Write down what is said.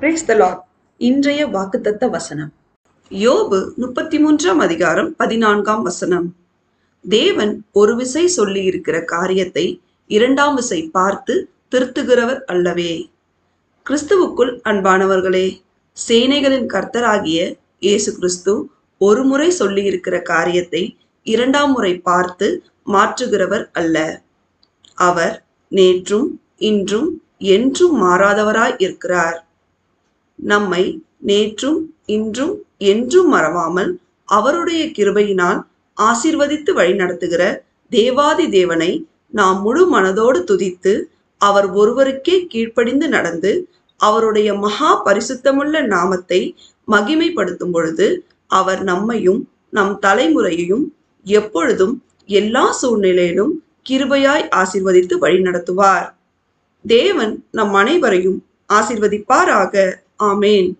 Brace த Lord இன்றைய வாக்குத்தத்த வசனம். யோபு முப்பத்தி மூன்றாம் அதிகாரம் பதினான்காம் வசனம். தேவன் ஒரு விசை சொல்லி இருக்கிற காரியத்தை இரண்டாம் விசை பார்த்து திருத்துகிறவர் அல்லவே. கிறிஸ்துவுக்குள் அன்பானவர்களே சேனைகளின் கர்த்தராகிய இயேசு கிறிஸ்து ஒரு முறை சொல்லி இருக்கிற காரியத்தை இரண்டாம் முறை பார்த்து மாற்றுகிறவர் அல்ல. அவர் நேற்றும் இன்றும் என்றும் மாறாதவராய் இருக்கிறார். நம்மை நேற்றும் இன்றும் என்றும் மறவாமல் அவருடைய கிருபையினால் ஆசீர்வதித்து வழிநடத்துகிற தேவாதி தேவனை நாம் முழு மனதோடு துதித்து அவர் ஒருவருக்கே கீழ்ப்படிந்து நடந்து அவருடைய மகா பரிசுத்தமுள்ள நாமத்தை மகிமைப்படுத்தும் பொழுது அவர் நம்மையும் நம் தலைமுறையையும் எப்பொழுதும் எல்லா சூழ்நிலையிலும் கிருபையாய் ஆசிர்வதித்து வழிநடத்துவார். தேவன் நம் அனைவரையும் ஆசிர்வதிப்பாராக. Amen.